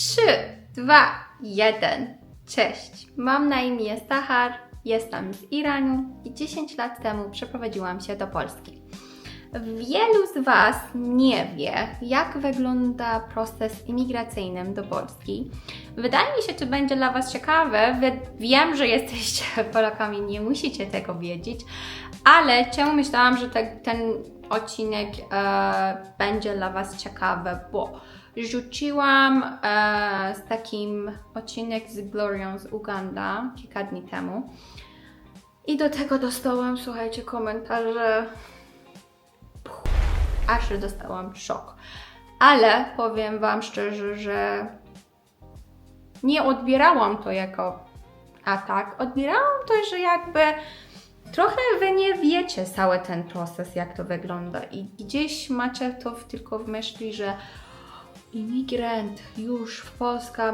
3, 2, 1. Cześć, mam na imię Sahar, jestem z Iranu i 10 lat temu przeprowadziłam się do Polski. Wielu z Was nie wie, jak wygląda proces imigracyjny do Polski. Wydaje mi się, że będzie dla Was ciekawe. Wiem, że jesteście Polakami, nie musicie tego wiedzieć, ale czemu myślałam, że te, ten odcinek e, będzie dla Was ciekawy, bo rzuciłam e, z takim odcinek z Glorią z Uganda kilka dni temu i do tego dostałam, słuchajcie, komentarze aż dostałam szok. Ale powiem Wam szczerze, że nie odbierałam to jako atak. Odbierałam to, że jakby trochę Wy nie wiecie cały ten proces, jak to wygląda i gdzieś macie to tylko w myśli, że imigrant już w Polska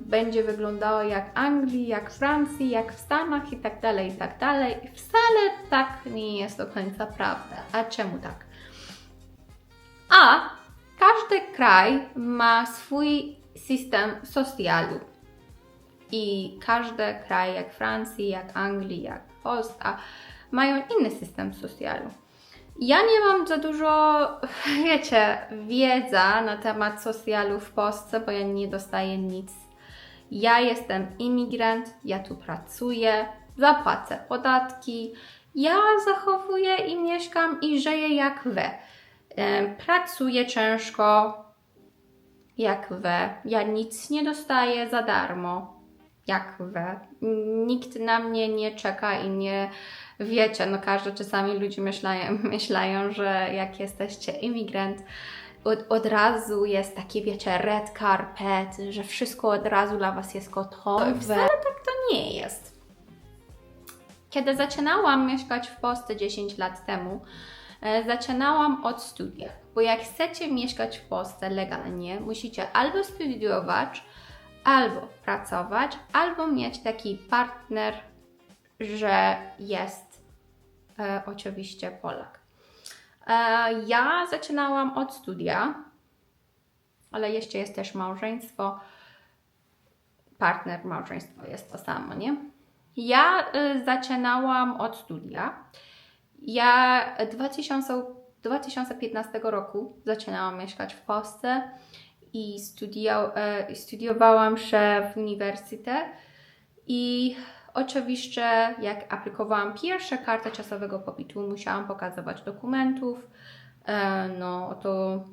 będzie wyglądało jak Anglii, jak Francji, jak w Stanach i tak dalej, i tak dalej. Wcale tak nie jest do końca prawda. A czemu tak? A każdy kraj ma swój system socjalu. I każdy kraj, jak Francji, jak Anglii, jak Polska, mają inny system socjalu. Ja nie mam za dużo, wiecie, wiedza na temat socjalu w Polsce, bo ja nie dostaję nic. Ja jestem imigrant, ja tu pracuję, zapłacę podatki, ja zachowuję i mieszkam i żyję jak wy. Pracuję ciężko, jak wy. Ja nic nie dostaję za darmo, jak wy. Nikt na mnie nie czeka i nie wiecie, no każdy czasami ludzie myślają, myślają że jak jesteście imigrant, od, od razu jest takie, wiecie, red carpet, że wszystko od razu dla was jest gotowe. Wcale tak to nie jest. Kiedy zaczynałam mieszkać w Polsce 10 lat temu, e, zaczynałam od studiów, bo jak chcecie mieszkać w Polsce legalnie, musicie albo studiować, albo pracować, albo mieć taki partner, że jest e, oczywiście Polak. E, ja zaczynałam od studia, ale jeszcze jest też małżeństwo. Partner, małżeństwo jest to samo, nie? Ja y, zaczynałam od studia. Ja 2000, 2015 roku zaczynałam mieszkać w Polsce i e, studiowałam się w uniwersytecie. I oczywiście, jak aplikowałam pierwsze kartę czasowego pobytu, musiałam pokazywać dokumentów, e, no to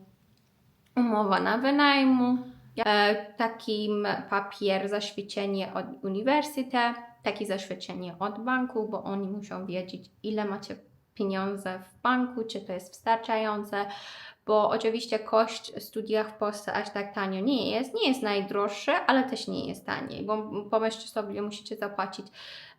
umowa na wynajmu, e, takim papier, zaświadczenie od uniwersytetu, takie zaświadczenie od banku, bo oni muszą wiedzieć, ile macie pieniądze w banku, czy to jest wystarczające, bo oczywiście koszt studia w Polsce aż tak tanio nie jest, nie jest najdroższy, ale też nie jest taniej, bo pomyślcie sobie, musicie zapłacić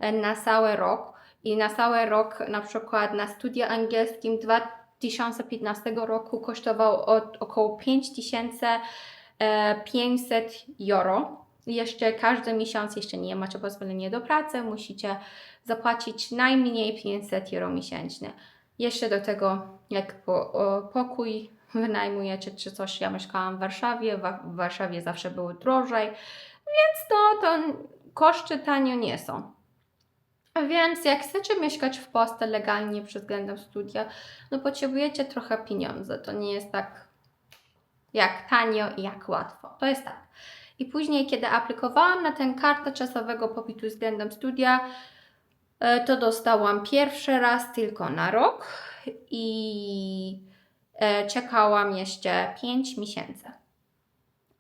e, na cały rok i na cały rok na przykład na studia angielskim 2015 roku kosztował od około 5500 euro. Jeszcze każdy miesiąc, jeszcze nie macie pozwolenia do pracy, musicie zapłacić najmniej 500 euro miesięcznie. Jeszcze do tego, jak po, o, pokój wynajmujecie czy coś, ja mieszkałam w Warszawie, wa- w Warszawie zawsze było drożej, więc to, to koszty tanio nie są. Więc jak chcecie mieszkać w Polsce legalnie pod względem studia, no potrzebujecie trochę pieniędzy. To nie jest tak jak tanio i jak łatwo. To jest tak. I później, kiedy aplikowałam na tę kartę czasowego pobytu względem studia, to dostałam pierwszy raz tylko na rok i e, czekałam jeszcze 5 miesięcy.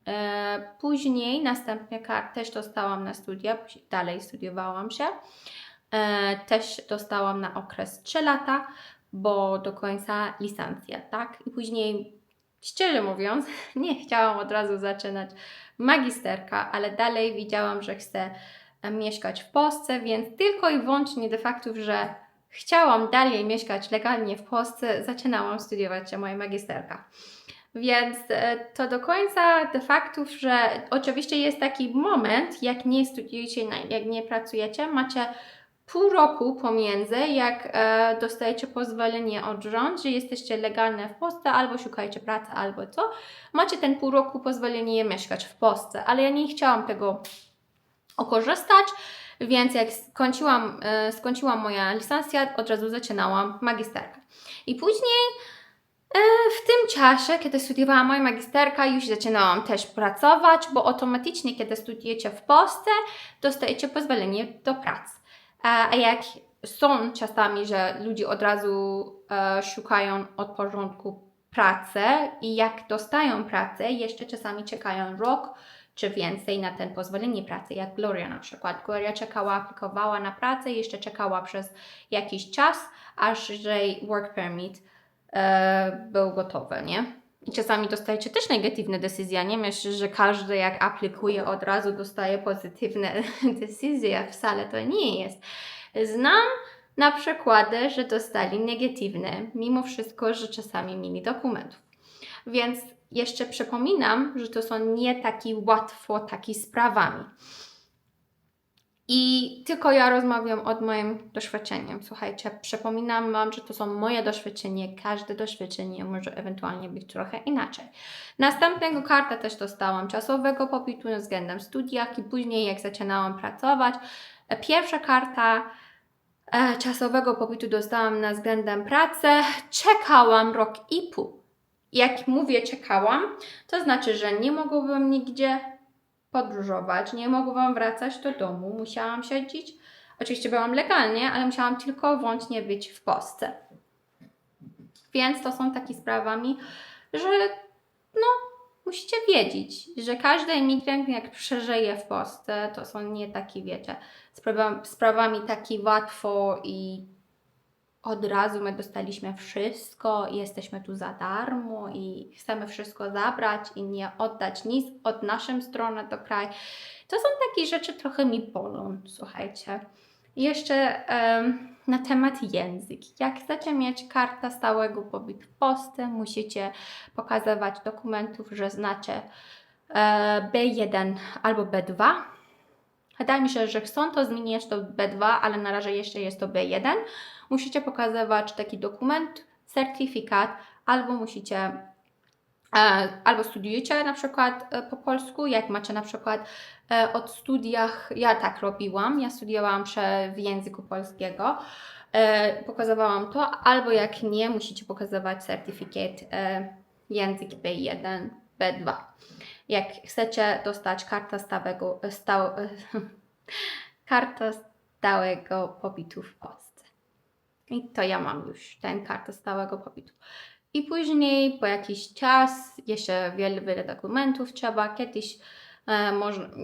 E, Później następnie też dostałam na studia, dalej studiowałam się. E, Też dostałam na okres 3 lata, bo do końca licencja, tak? I później, szczerze mówiąc, nie chciałam od razu zaczynać magisterka, ale dalej widziałam, że chcę e, mieszkać w Polsce, więc tylko i wyłącznie do faktów, że chciałam dalej mieszkać legalnie w Polsce, zaczynałam studiować moja magisterka. Więc e, to do końca de faktów, że oczywiście jest taki moment, jak nie studiujecie, jak nie pracujecie, macie pół roku pomiędzy, jak e, dostajecie pozwolenie od rząd, że jesteście legalne w Polsce, albo szukajcie pracy, albo co, macie ten pół roku pozwolenie mieszkać w Polsce, ale ja nie chciałam tego okorzystać, więc jak skończyłam, e, skończyłam moja licencjat, od razu zaczynałam magisterkę. I później e, w tym czasie, kiedy studiowałam moją magisterkę, już zaczynałam też pracować, bo automatycznie, kiedy studiujecie w Polsce, dostajecie pozwolenie do pracy. A a jak są czasami, że ludzie od razu e, szukają od porządku pracę i jak dostają pracę, jeszcze czasami czekają rok czy więcej na ten pozwolenie pracy, jak Gloria na przykład. Gloria czekała, aplikowała na pracę, jeszcze czekała przez jakiś czas, aż jej work permit e, był gotowy, nie? I czasami dostajecie też negatywne decyzje. Nie myślę, że każdy jak aplikuje od razu dostaje pozytywne decyzje. Wcale to nie jest. Znam na przykłady, że dostali negatywne, mimo wszystko, że czasami mieli dokumentów. Więc jeszcze przypominam, że to są nie taki łatwo taki sprawami. I tylko ja rozmawiam od moim doświadczeniem. Słuchajcie, przypominam Wam, że to są moje doświadczenie. Każde doświadczenie może ewentualnie być trochę inaczej. Następnego kartę też dostałam czasowego pobytu względem studiach i później jak zaczynałam pracować. Pierwsza karta e, czasowego pobytu dostałam na względem pracy. Czekałam rok i pół. Jak mówię czekałam, to znaczy, że nie mogłabym nigdzie podróżować, nie mogłam wracać do domu, musiałam siedzieć. Oczywiście byłam legalnie, ale musiałam tylko wyłącznie być w Polsce. Więc to są takie sprawami, że no, musicie wiedzieć, że każdy imigrant jak przeżyje w Polsce, to są nie takie, wiecie, sprawa, sprawami taki łatwo i od razu my dostaliśmy wszystko jesteśmy tu za darmo i chcemy wszystko zabrać i nie oddać nic od naszej strony do kraju. To są takie rzeczy trochę mi bolą, słuchajcie. Jeszcze em, na temat język. Jak chcecie mieć kartę stałego pobytu w Polsce, musicie pokazywać dokumentów, że znacie e, B1 albo B2. Wydaje mi się, że chcą to zmienić do B2, ale na razie jeszcze jest to B1. Musicie pokazywać taki dokument, certyfikat, albo musicie, e, albo studiujecie na przykład e, po polsku, jak macie na przykład e, od studiach, ja tak robiłam, ja studiowałam w języku polskiego, pokazywałam to, albo jak nie, musicie pokazywać certyfikat język B1, B2. Jak chcecie dostać kartę stałego, stał, kartę stałego pobytu w Polsce. I to ja mam już, tę kartę stałego pobytu. I później, po jakiś czas, jeszcze wiele, wiele dokumentów trzeba. Kiedyś, e,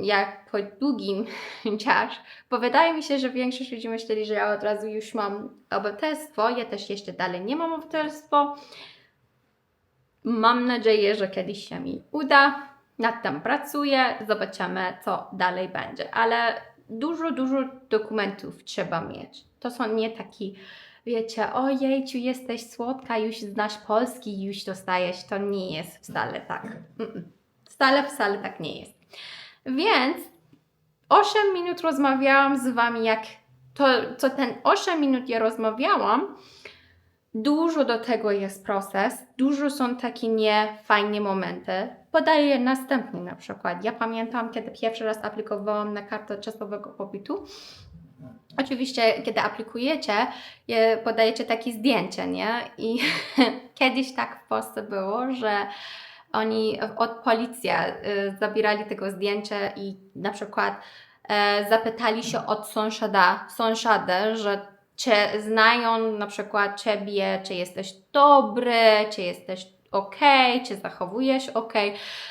jak po długim czasie, bo wydaje mi się, że większość ludzi myśleli, że ja od razu już mam obywatelstwo. Ja też jeszcze dalej nie mam obywatelstwa. Mam nadzieję, że kiedyś się mi uda. Nad tym pracuję, zobaczymy, co dalej będzie. Ale dużo, dużo dokumentów trzeba mieć. To są nie taki, wiecie, ojejciu, jesteś słodka, już znasz polski, już dostajesz. To nie jest wcale tak. Wcale, wcale tak nie jest. Więc 8 minut rozmawiałam z Wami, jak to, co ten 8 minut ja rozmawiałam, Dużo do tego jest proces, dużo są takie niefajne momenty. Podaję następny na przykład. Ja pamiętam, kiedy pierwszy raz aplikowałam na kartę czasowego pobytu. Oczywiście, kiedy aplikujecie, je- podajecie takie zdjęcie, nie? I kiedyś tak w Polsce było, że oni od policja y, zabierali tego zdjęcia i na przykład e, zapytali się od sąsiada, sąsiada, że czy znają na przykład Ciebie, czy jesteś dobry, czy jesteś ok, czy zachowujesz ok,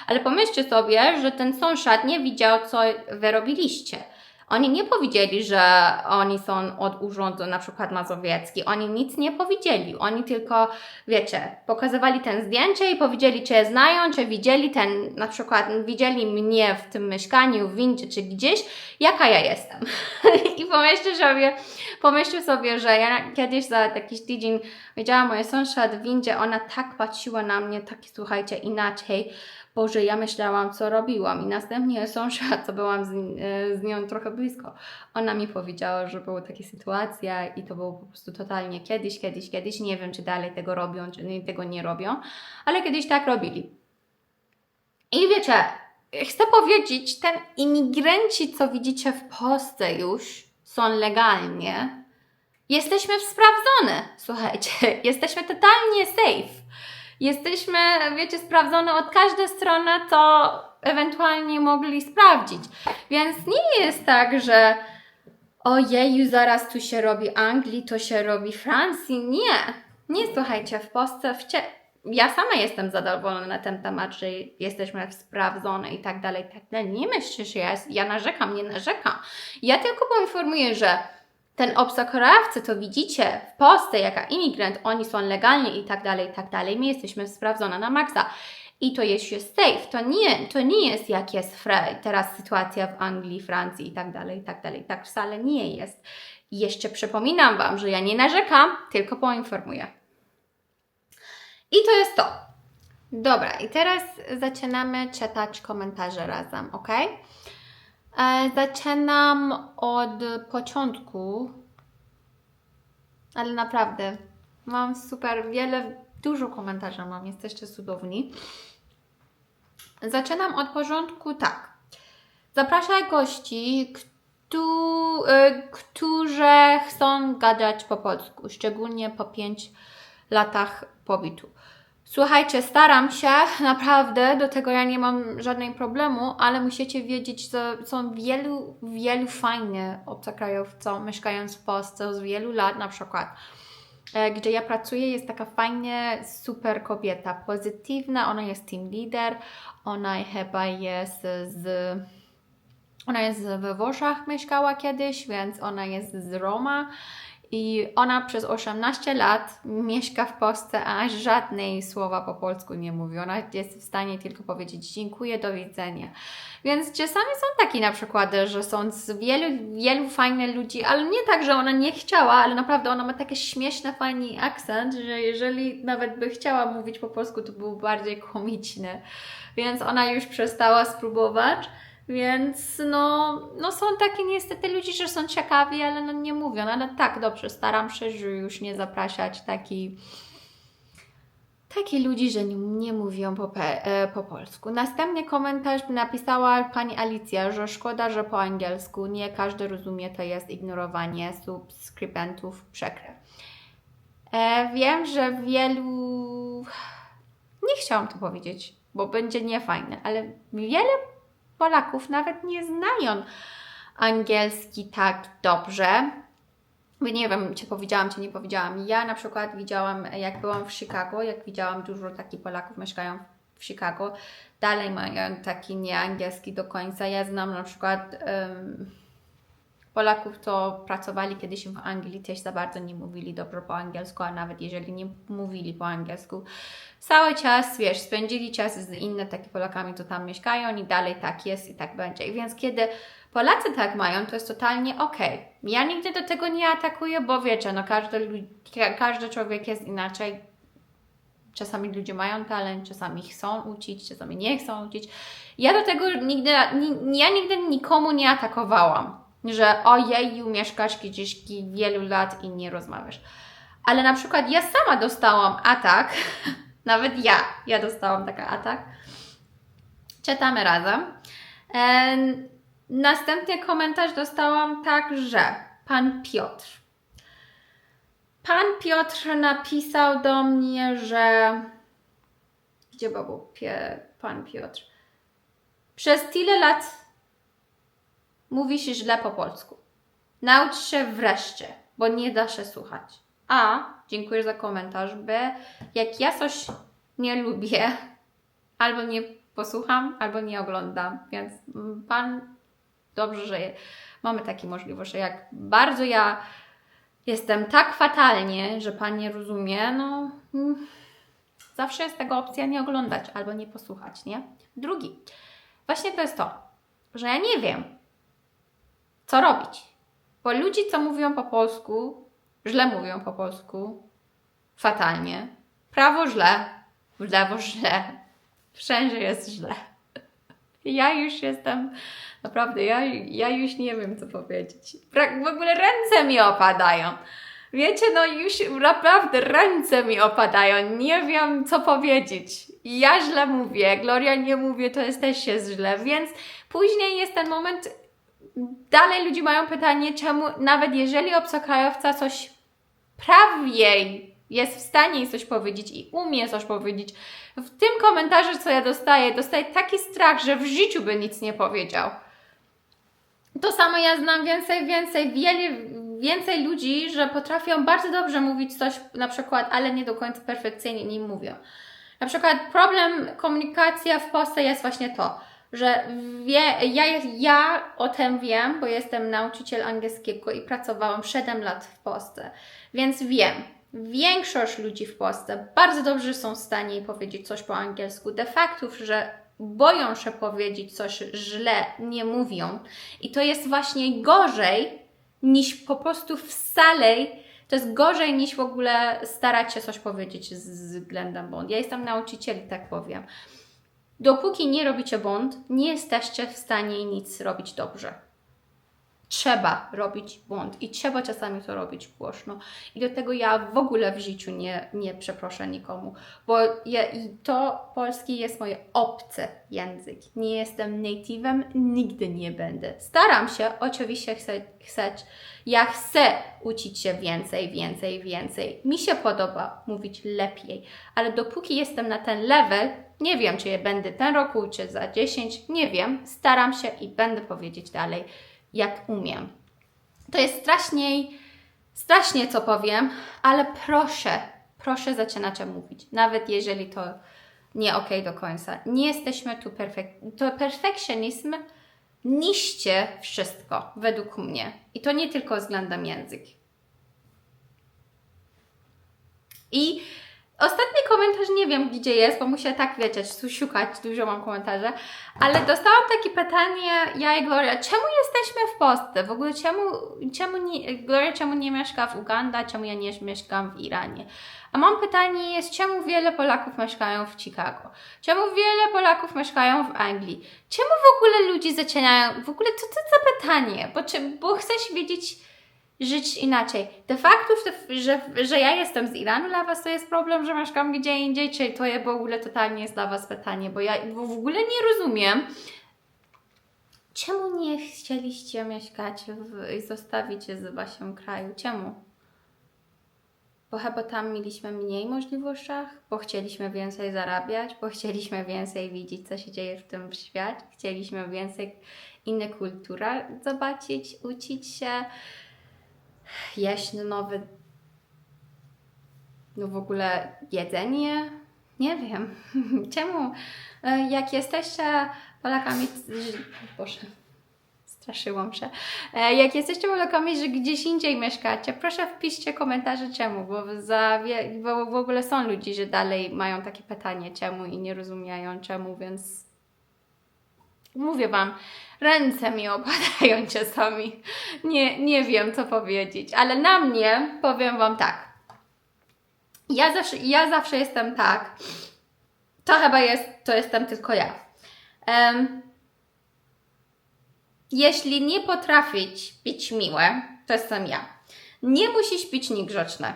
ale pomyślcie sobie, że ten sąsiad nie widział, co Wy robiliście. Oni nie powiedzieli, że oni są od urzędu na przykład mazowiecki. Oni nic nie powiedzieli. Oni tylko, wiecie, pokazywali ten zdjęcie i powiedzieli, czy znają, czy widzieli ten, na przykład widzieli mnie w tym mieszkaniu, w windzie, czy gdzieś, jaka ja jestem. I pomyślcie sobie, pomyślcie sobie, że ja kiedyś za jakiś tydzień widziałam moją sąsiad w windzie, ona tak patrzyła na mnie, tak słuchajcie, inaczej, Boże, ja myślałam, co robiłam. I następnie sąsiad, co byłam z, e, z nią trochę blisko, ona mi powiedziała, że była taka sytuacja i to było po prostu totalnie kiedyś, kiedyś, kiedyś. Nie wiem, czy dalej tego robią, czy tego nie robią, ale kiedyś tak robili. I wiecie, chcę powiedzieć, ten imigranci, co widzicie w Polsce już, są legalnie. Jesteśmy sprawdzone, słuchajcie, jesteśmy totalnie safe. Jesteśmy, wiecie, sprawdzone od każdej strony, co ewentualnie mogli sprawdzić. Więc nie jest tak, że ojeju, zaraz tu się robi Anglii, to się robi Francji. Nie. Nie, słuchajcie, w Polsce wcie... ja sama jestem zadowolona na ten temat, że jesteśmy sprawdzone i tak dalej, i tak dalej. Nie myślcie, że ja, ja narzekam, nie narzekam. Ja tylko poinformuję, że ten obcokrajowcy, to widzicie w Polsce, jaka imigrant, oni są legalni i tak dalej, i tak dalej. My jesteśmy sprawdzone na maksa. I to jest już safe. To nie, to nie jest jak jest teraz sytuacja w Anglii, Francji i tak dalej, i tak dalej. Tak wcale nie jest. Jeszcze przypominam Wam, że ja nie narzekam, tylko poinformuję. I to jest to. Dobra, i teraz zaczynamy czytać komentarze razem, ok? E, zaczynam od początku, ale naprawdę mam super wiele, dużo komentarzy mam, jesteście cudowni. Zaczynam od porządku tak. Zapraszaj gości, e, którzy chcą gadać po polsku, szczególnie po 5 latach pobytu. Słuchajcie, staram się, naprawdę, do tego ja nie mam żadnego problemu, ale musicie wiedzieć, że są wielu, wielu fajnych obcokrajowców mieszkając w Polsce z wielu lat na przykład. E, gdzie ja pracuję, jest taka fajna, super kobieta, pozytywna, ona jest team leader, ona chyba jest z... Ona jest we Włoszech mieszkała kiedyś, więc ona jest z Roma i ona przez 18 lat mieszka w Polsce, a żadnej słowa po polsku nie mówi. Ona jest w stanie tylko powiedzieć dziękuję, do widzenia. Więc czasami są takie na przykład, że są z wielu, wielu fajnych ludzi, ale nie tak, że ona nie chciała, ale naprawdę ona ma taki śmieszny, fajny akcent, że jeżeli nawet by chciała mówić po polsku, to był bardziej komiczny. Więc ona już przestała spróbować. Więc no, no są takie niestety ludzie, że są ciekawi, ale no nie mówią. No, ale tak, dobrze, staram się, już nie zapraszać taki, taki ludzi, że nie, nie mówią po, e, po polsku. Następny komentarz napisała pani Alicja, że szkoda, że po angielsku nie każdy rozumie, to jest ignorowanie subskrybentów przekre. E, wiem, że wielu... Nie chciałam to powiedzieć, bo będzie niefajne, ale wiele Polaków nawet nie znają angielski tak dobrze. Nie wiem, czy powiedziałam, czy nie powiedziałam. Ja na przykład widziałam, jak byłam w Chicago, jak widziałam dużo takich Polaków mieszkają w Chicago, dalej mają taki nieangielski do końca. Ja znam na przykład um, Polaków, co pracowali kiedyś w Anglii, też za bardzo nie mówili dobrze po angielsku, a nawet jeżeli nie mówili po angielsku, cały czas, wiesz, spędzili czas z innymi takimi Polakami, co tam mieszkają i dalej tak jest i tak będzie. I więc kiedy Polacy tak mają, to jest totalnie ok. Ja nigdy do tego nie atakuję, bo wiecie, no każdy, każdy człowiek jest inaczej. Czasami ludzie mają talent, czasami chcą uczyć, czasami nie chcą uczyć. Ja do tego nigdy, ja nigdy nikomu nie atakowałam że ojeju, mieszkasz gdzieś wielu lat i nie rozmawiasz. Ale na przykład ja sama dostałam atak, nawet ja, ja dostałam taki atak. Czytamy razem. E, następnie komentarz dostałam tak, że pan Piotr. Pan Piotr napisał do mnie, że. Gdzie był pan Piotr? Przez tyle lat Mówi się źle po polsku. Naucz się wreszcie, bo nie da się słuchać. A, dziękuję za komentarz. B, jak ja coś nie lubię, albo nie posłucham, albo nie oglądam. Więc Pan, dobrze, że mamy takie możliwości. Jak bardzo ja jestem tak fatalnie, że Pan nie rozumie, no mm, zawsze jest tego opcja nie oglądać albo nie posłuchać, nie? Drugi. Właśnie to jest to, że ja nie wiem, co robić. Bo ludzi, co mówią po polsku, źle mówią po polsku, fatalnie. Prawo źle, w lewo źle, Wszędzie jest źle. Ja już jestem, naprawdę, ja, ja już nie wiem, co powiedzieć. W ogóle ręce mi opadają. Wiecie, no już naprawdę ręce mi opadają. Nie wiem, co powiedzieć. Ja źle mówię, Gloria nie mówię, to jest też jest źle, więc później jest ten moment, dalej ludzie mają pytanie, czemu nawet jeżeli obcokrajowca coś prawie jest w stanie coś powiedzieć i umie coś powiedzieć, w tym komentarzu, co ja dostaję, dostaję taki strach, że w życiu by nic nie powiedział. To samo ja znam więcej, więcej, wiele, więcej ludzi, że potrafią bardzo dobrze mówić coś na przykład, ale nie do końca perfekcyjnie nie mówią. Na przykład problem komunikacja w Polsce jest właśnie to, że wie, ja, ja o tym wiem, bo jestem nauczyciel angielskiego i pracowałam 7 lat w Polsce, więc wiem. Większość ludzi w Polsce bardzo dobrze są w stanie powiedzieć coś po angielsku. De faktów, że boją się powiedzieć coś źle, nie mówią. I to jest właśnie gorzej niż po prostu wcale. To jest gorzej niż w ogóle starać się coś powiedzieć z względem błąd. Ja jestem nauczycielem, tak powiem. Dopóki nie robicie błąd, nie jesteście w stanie nic robić dobrze. Trzeba robić błąd i trzeba czasami to robić głośno. I do tego ja w ogóle w życiu nie, nie przeproszę nikomu, bo ja, i to polski jest mój obcy język. Nie jestem native'em, nigdy nie będę. Staram się, oczywiście chcę, chcę, ja chcę uczyć się więcej, więcej, więcej. Mi się podoba mówić lepiej, ale dopóki jestem na ten level, nie wiem, czy je będę ten rok uczyć za 10, nie wiem, staram się i będę powiedzieć dalej jak umiem. To jest straszniej, strasznie co powiem, ale proszę, proszę zaczynacie mówić, nawet jeżeli to nie ok do końca. Nie jesteśmy tu perfekt. To perfekcjonizm niszcie wszystko, według mnie. I to nie tylko względem język. I Ostatni komentarz nie wiem gdzie jest, bo muszę tak wiecie, szukać, dużo mam komentarze, ale dostałam takie pytanie, ja i Gloria, czemu jesteśmy w Polsce? W ogóle czemu, czemu nie, Gloria czemu nie mieszka w Uganda, czemu ja nie mieszkam w Iranie? A mam pytanie jest, czemu wiele Polaków mieszkają w Chicago? Czemu wiele Polaków mieszkają w Anglii? Czemu w ogóle ludzie zaczynają, w ogóle co to za pytanie? Bo, czy, bo chcesz wiedzieć, żyć inaczej. De facto, że, że ja jestem z Iranu, dla Was to jest problem, że mieszkam gdzie indziej, czy to w ogóle totalnie jest dla Was pytanie, bo ja w ogóle nie rozumiem, czemu nie chcieliście mieszkać w, i zostawić z Waszym kraju? Czemu? Bo chyba tam mieliśmy mniej możliwości, bo chcieliśmy więcej zarabiać, bo chcieliśmy więcej widzieć, co się dzieje w tym świecie, chcieliśmy więcej inne kultury zobaczyć, uczyć się jeść nowy, no w ogóle jedzenie. Nie wiem. Czemu? E, jak jesteście Polakami, Boże, straszyłam się. E, jak jesteście Polakami, że gdzieś indziej mieszkacie, proszę wpiszcie komentarze czemu, bo, za, bo w ogóle są ludzie, że dalej mają takie pytanie czemu i nie rozumieją czemu, więc mówię Wam, ręce mi opadają czasami. Nie, nie wiem, co powiedzieć, ale na mnie powiem Wam tak. Ja zawsze, ja zawsze jestem tak. To chyba jest, to jestem tylko ja. Um, jeśli nie potrafić być miłe, to jestem ja. Nie musisz być niegrzeczny.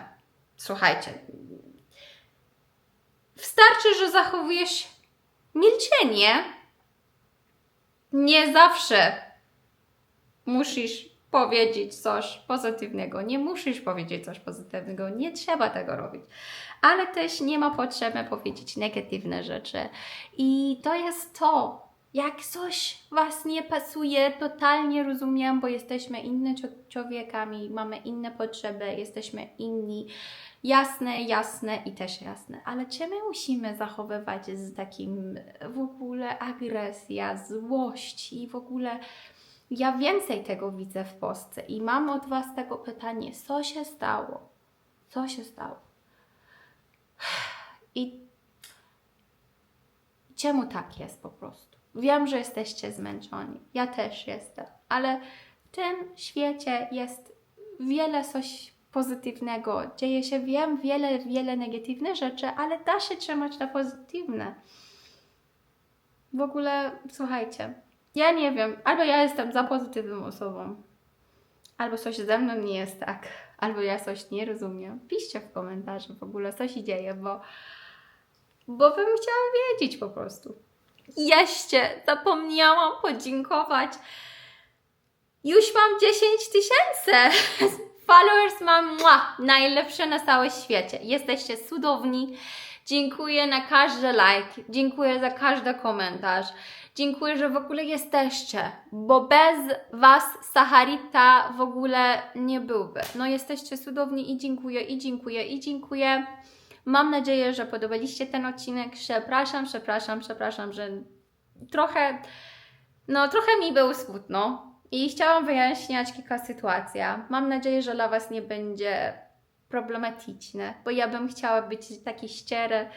Słuchajcie. Wystarczy, że zachowujesz milczenie, nie zawsze musisz powiedzieć coś pozytywnego. Nie musisz powiedzieć coś pozytywnego. Nie trzeba tego robić. Ale też nie ma potrzeby powiedzieć negatywne rzeczy. I to jest to. Jak coś Was nie pasuje, totalnie rozumiem, bo jesteśmy innymi człowiekami, mamy inne potrzeby, jesteśmy inni. Jasne, jasne i też jasne. Ale czy my musimy zachowywać z takim w ogóle agresja, złość i w ogóle ja więcej tego widzę w Polsce i mam od Was tego pytanie, co się stało? Co się stało? I czemu tak jest po prostu? Wiem, że jesteście zmęczeni. Ja też jestem, ale w tym świecie jest wiele coś pozytywnego. Dzieje się, wiem, wiele, wiele negatywnych rzeczy, ale da się trzymać na pozytywne. W ogóle, słuchajcie, ja nie wiem, albo ja jestem za pozytywną osobą, albo coś ze mną nie jest tak, albo ja coś nie rozumiem. Piszcie w komentarzu w ogóle, co się dzieje, bo, bo bym chciała wiedzieć po prostu. Jeszcze zapomniałam podziękować. Już mam 10 tysięcy. Followers mam mua, najlepsze na całym świecie. Jesteście cudowni. Dziękuję na każdy like, dziękuję za każdy komentarz. Dziękuję, że w ogóle jesteście, bo bez Was Saharita w ogóle nie byłby. No jesteście cudowni i dziękuję, i dziękuję, i dziękuję. Mam nadzieję, że podobaliście ten odcinek. Przepraszam, przepraszam, przepraszam, że trochę, no trochę mi było smutno i chciałam wyjaśniać kilka sytuacji. Mam nadzieję, że dla Was nie będzie problematyczne, bo ja bym chciała być taki szczery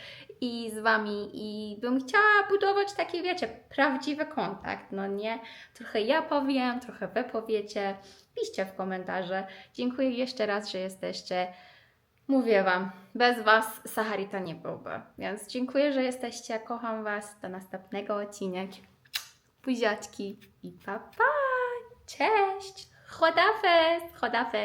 i z Wami i bym chciała budować taki, wiecie, prawdziwy kontakt, no nie? Trochę ja powiem, trochę Wy powiecie. Piszcie w komentarze. Dziękuję jeszcze raz, że jesteście. Mówię Wam, bez Was Saharita nie byłby. Więc dziękuję, że jesteście. Kocham Was. Do następnego odcinek. Buziaczki i pa pa! Cześć! Chodafes! Chodafes!